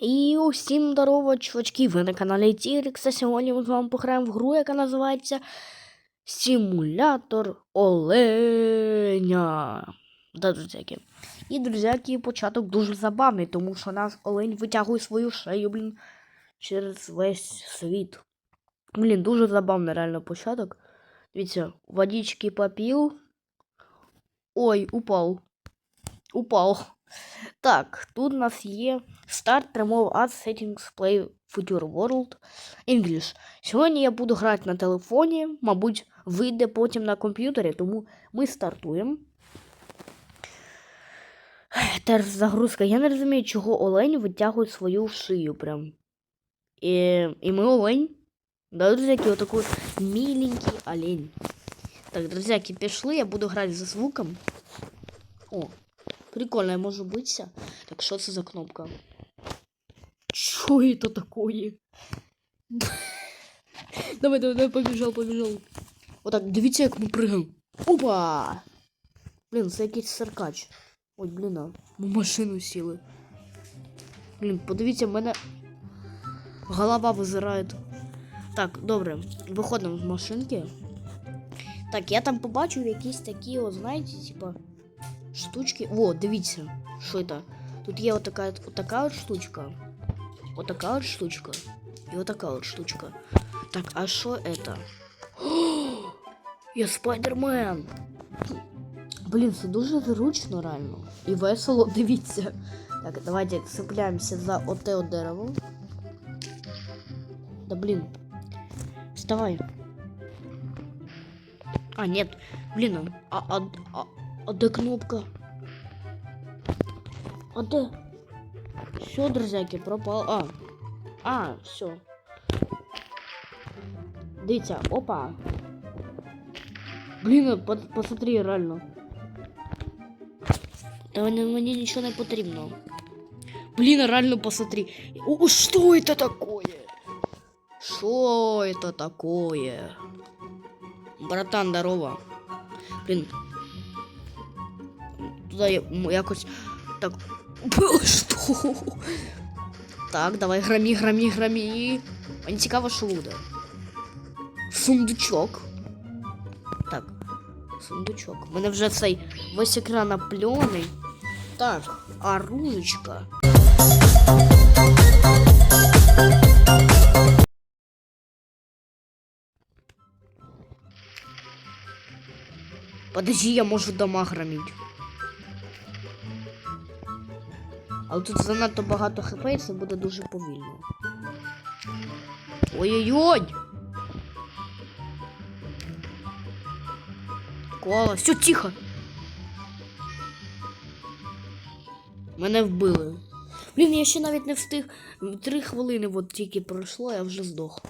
І усім здорово, чувачки! Ви на каналі Тірікса. Сьогодні ми з вами пограємо в гру, яка називається Симулятор Оленя. Да, друзяки. І, друзяки, початок дуже забавний, тому що нас олень витягує свою шею, блін, через весь світ. Блін, дуже забавний реально початок. Дивіться, водички попив. Ой, упав. Упав. Так, тут у нас є Start Remove Ads Settings Play Future World English. Сьогодні я буду грати на телефоні, мабуть, вийде потім на комп'ютері, тому ми стартуємо. Теж загрузка. Я не розумію, чого олень витягує свою шию прям. І, і ми олень. Да, друзяки, отакий миленький олень. Так, друзяки, пішли, я буду грати за звуком. О, Прикольно, я можу. Так, що це за кнопка? Що это такое? давай, давай, давай, побіжав, побіжав. Отак, дивіться, як ми пригаємо. Опа! Блін, це якийсь циркач. Ой, блін, а. Ми машину сіли. Блін, подивіться, в мене голова визирає. Так, добре, виходимо з машинки. Так, я там побачив якісь такі, о, знаєте, типа штучки. О, дивіться, що це? Тут є отака, отака от штучка. Отака от штучка. І отака от штучка. Так, а що это? О, я спайдермен. Блін, це дуже зручно реально. І весело, дивіться. Так, давайте цепляємося за оте от дерево. Да блін. Вставай. А, нет. Блин, а, а, а, а де кнопка? А де? Все, друзяки, пропал. А. А, все. Дивіться, опа. Блін, по- посмотри, реально. Та мені, мені нічого не потрібно. Блін, реально посмотри. О, що это такое? Что это такое? Братан, здорово. Блін. Туди я- м, якось. Так. Що? Так, давай грамі, грамі, грамі. Мені цікаво, що буде. Сундучок. Так. Сундучок. У мене вже цей весь екран напльоний. Так, а ручка. Подожди, я можу дома громити. Але тут занадто багато хп, і це буде дуже повільно. Ой-ой-ой! Кола, все тихо. Мене вбили. Блін, я ще навіть не встиг. Три хвилини от тільки пройшло, я вже здох.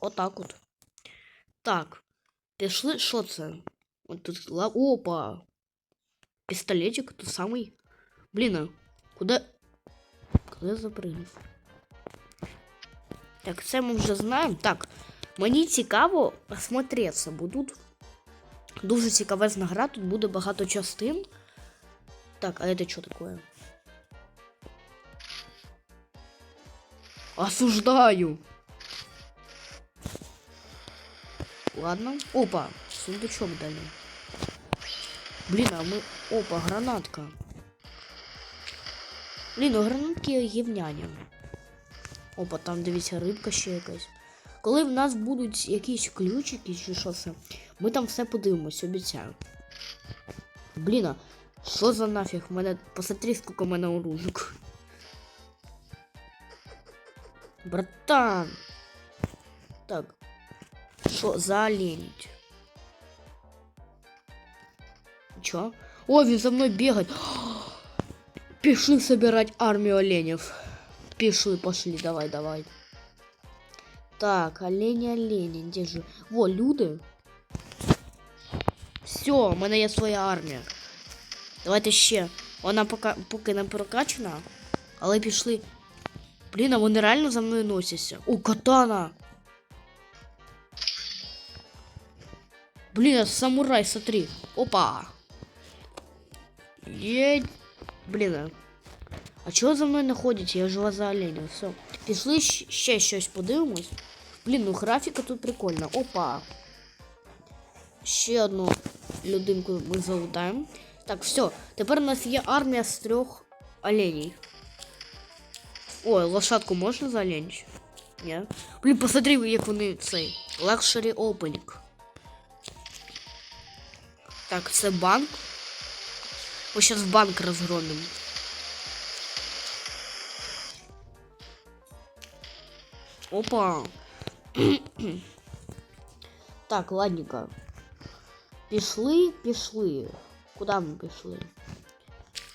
Отак от. Так. Пішли, що це? От тут. Опа! Пістолетик, тот самий. Блін, а куди? Куди запрыгнув? Так, це ми вже знаємо. Так, мені цікаво осмотреться, бо тут дуже цікавезна гра, тут буде багато частин. Так, а це що таке? Осуждаю. Ладно. Опа, сундучок дали. Блін, а ми... Опа, гранатка. Блін, ну гранатки гівняні. Опа, там дивіться, рибка ще якась. Коли в нас будуть якісь ключики чи що це, ми там все подивимось, обіцяю. Блін, що за нафіг? Мене посмотри, скільки в мене оружок. Братан. Так. Що за оленить? Чё? О, він за мною бегать. Пішли собирать армию оленев. Пішли, пошли, давай, давай. Так, олені, олені, де ж? Во, люди. Все, у мене є своя армія. Давайте ще. Вона поки, поки не прокачана, але пішли. Блін, а вони реально за мною носяться. О, катана! Блин, самурай, смотри. Опа. Едь. Блин. а. А чого за мною не ходять? Я жила за оленя. Все. Пішли щ- ще щось подивимось. Блін, ну графіка тут прикольна. Опа. Ще одну людинку ми залутаємо. Так, все. Тепер у нас є армія з трьох оленей. Ой, лошадку можна заоленить? Ні. Блін, посмотри, як вони цей. Luxury opening. Так, це банк. Ми зараз банк розгромимо. Опа. так, ладненько. Пішли, пішли. Куди ми пішли?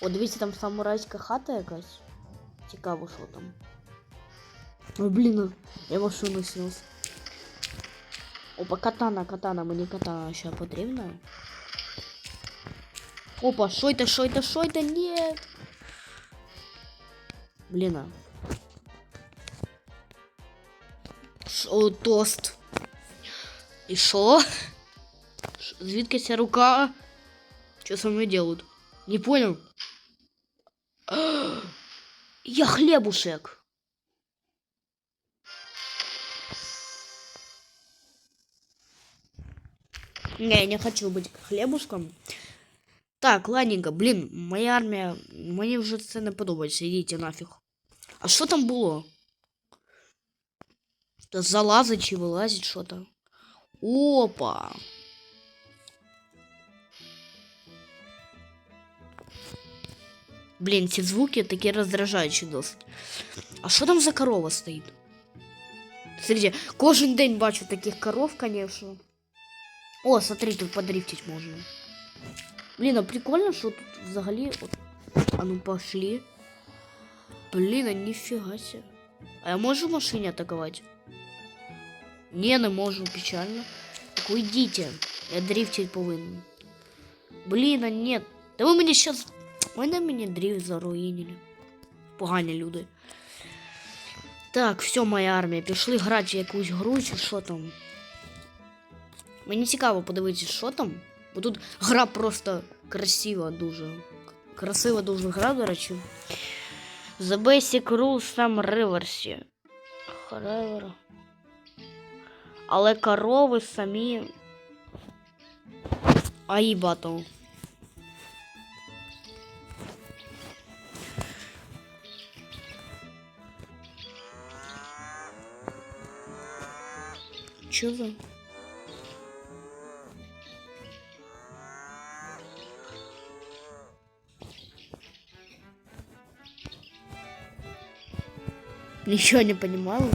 О, дивіться, там самурайська хата якась. Цікаво, що там. Ой, блін, я машину снес. Опа, катана, катана, мені катана ще потрібна. Опа, що это, що это, що это? Нет. Блін. а. Шо, тост. І що? Ш- Звідки ця рука? Що со мною делают? Не понял. Я хлебушек. Не, я не хочу быть хлебушком. Так, ладненько, блін, моя армія. Мені вже це не подобається, ідіть нафіг. А що там було? Та залазить чи вилазить що там? Опа. Блін, ці звуки такі роздражаючі досить. А що там за корова стоїть? Смотрите, кожен день бачу таких коров, конечно. О, смотри, тут подрифтить можно. Блин, а прикольно, что тут взагалі... От... А ну пошли. Блин, а нифига себе. А я можу в машине атаковать? Не, не можу, печально. Так уйдите. Я дрифтить повинен. Блін, а нет. Да ви мені щас... Ви на мені дрифт заруїнили. Погані люди. Так, все, моя армія. Пішли грати в якусь гру чи що там. Мені цікаво подивитися, що там. Бо тут гра просто красива дуже. Красива дуже гра, до речі. The Basic Rules там реверсі. Ревер. Але корови самі. Аї батл. Чё Ничего не понимала.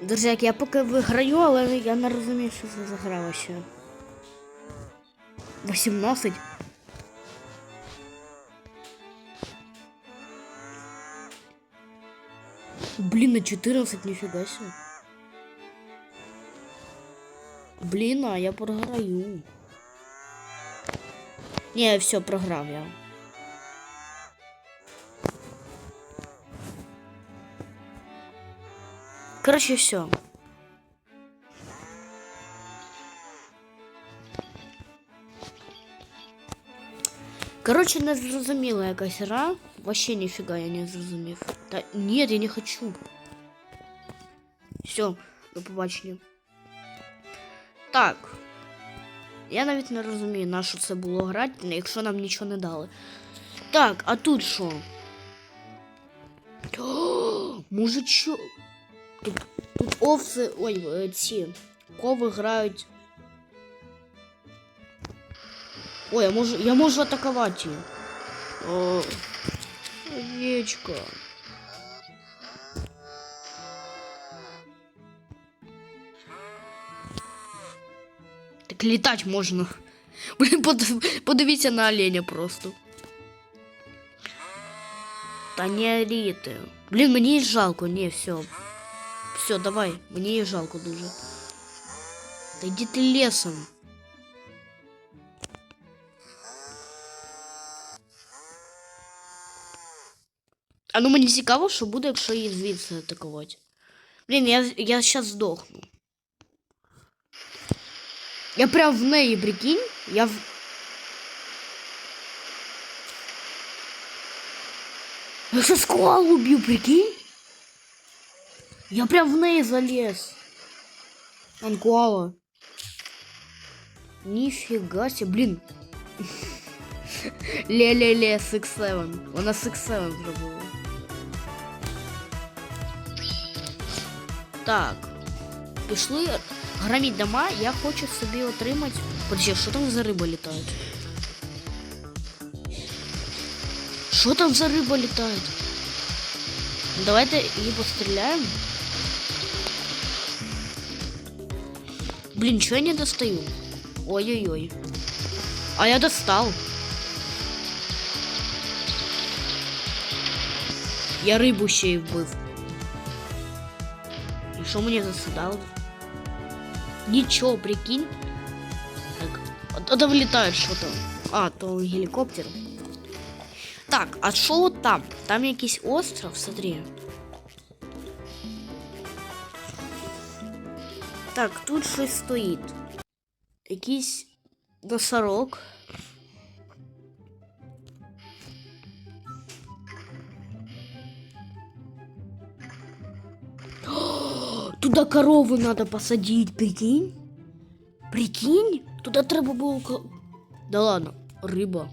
Друзяк, я поки виграю, але я не розумію, що це за гра ще. 18. Блин, на 14, нифига себе. Блин, а я програю. Не, все, програв я. Короче, все. Короче, не зрозуміла якась гра. Вообще нифига я не зрозумів. Та нет, я не хочу. Все, до побачення. Так. Я навіть не розумію, на що це було грати, якщо нам нічого не дали. Так, а тут що? О, Мужичок. Тут, тут овці, ой, е, ці кови грають. Ой, я можу, я можу атакувати її. О, овечка. Так літати можна. Блін, под- подивіться на оленя просто. Та не оріти. Блін, мені її жалко, ні, все. Все, давай, мені її жалко дуже. Та йди ти лісом. А ну мені цікаво, що буде, якщо її звідси атакувати. Блін, я, я зараз здохну. Я прям в неї, прикинь. Я в. Я сейчас коалу убью, прикинь? Я прям в неї залез. Анкуала. Нифига себе, блин. Ле-ле-ле, 6-7. Вона 6-7 зробила. Так. Пішли громіть дома, я хочу собі отримати. Подожди, що там за риба літають? Що там за риба літають? Давайте її постріляємо. Блин, что я не достаю? Ой-ой-ой. А я достал. Я рибу ще й вбив. І що мені засідало? Нічого, прикинь. Так, а там літає що там. А, то гелікоптер. Так, а що от там? Там якийсь остров, смотри. Так, тут щось стоїть. Якийсь носорог. Туда корову надо посадить, прикинь? Прикинь? Туда треба було... ко- Да ладно, рыба.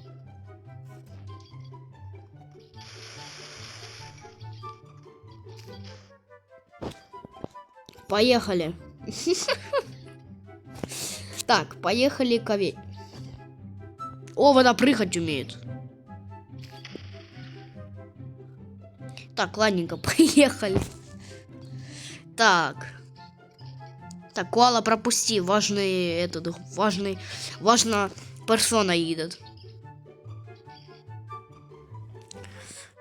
Поехали. Так, поехали к ове- О, она прыгать умеет. Так, ладненько, поехали. Так. Так, Коала, пропусти. Важный этот, важный, важно персона едет.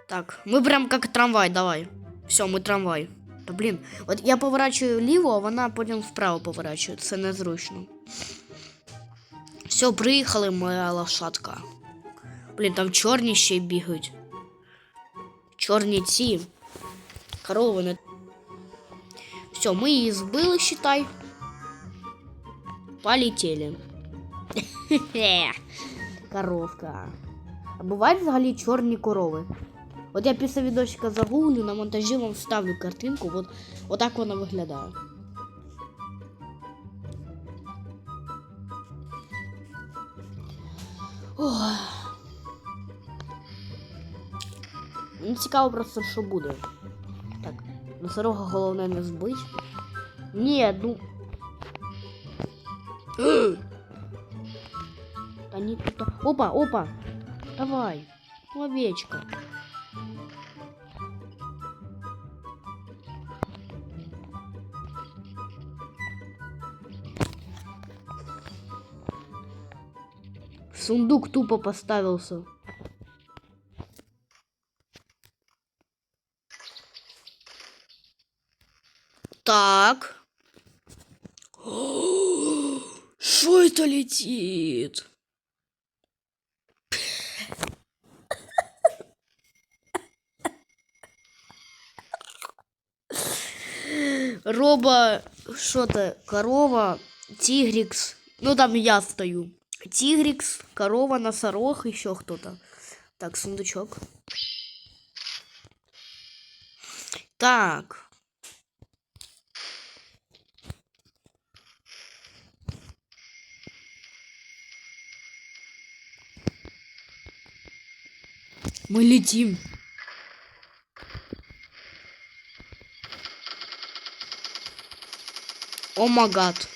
Так, мы прям как трамвай, давай. Все, мы трамвай. Та блін, от я поворачую ліво, а вона потім вправо поворачує. Це незручно. Все, приїхали, моя лошадка. Блін, там чорні ще й бігають. Чорні ці. Корови не. Все, ми її збили, считай. Полетели. Коровка. А бувають взагалі чорні корови. От я після відосика загуглю, на монтажі вам вставлю картинку, от, отак вона виглядає. Ох. Мені цікаво просто, що буде. Носорога головне не збить. Ні, ну. Та ні, тут. Опа, опа! Давай, овечка. Сундук тупо поставился. Так. Что это летит? Роба, что-то, корова, тигрикс. Ну там я стою. Тигрикс, корова, носорог, еще кто-то. Так, сундучок. Так. Мы летим. О магад.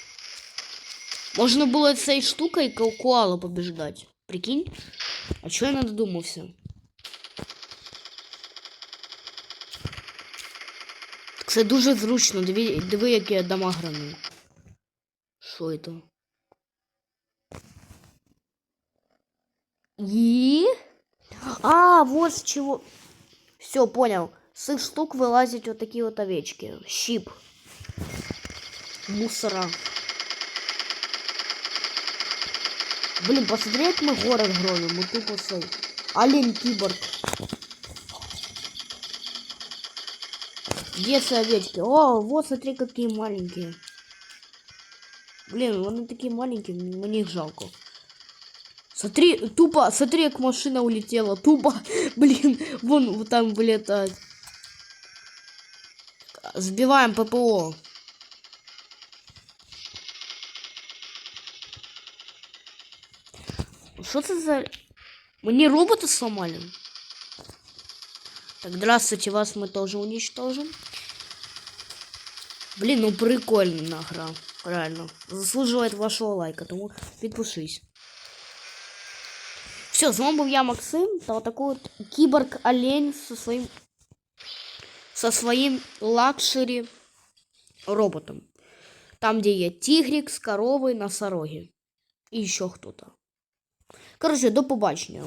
Можно было этой штукой ко- коалу побеждать. Прикинь? А чё я надумался? Це дуже зручно. Диви, диви які я дома грану. Що это? И? А, вот с чего. Все, понял. С их штук вылазят вот такие вот овечки. Щип. Мусора. Блин, посмотри, як ми город громим, ми тупо сей. Олень кіборг. Где овечки? О, вот смотри, какие маленькие. Блин, они такие маленькие, мне их жалко. Смотри, тупо, смотри, как машина улетела. Тупо, блин, вон вот там вылетает. Сбиваем ППО. Что это за... Мне робота сломали? Так, здравствуйте, вас мы тоже уничтожим. Блин, ну прикольно гра. Реально. Заслуживает вашего лайка, тому підпишись. Все, з вами я, Максим, та отакий от кіборг олень со своим со своим лакшери роботом. Там, где є тигрик с коровой, носороги. И еще кто-то. Короче, до побачення.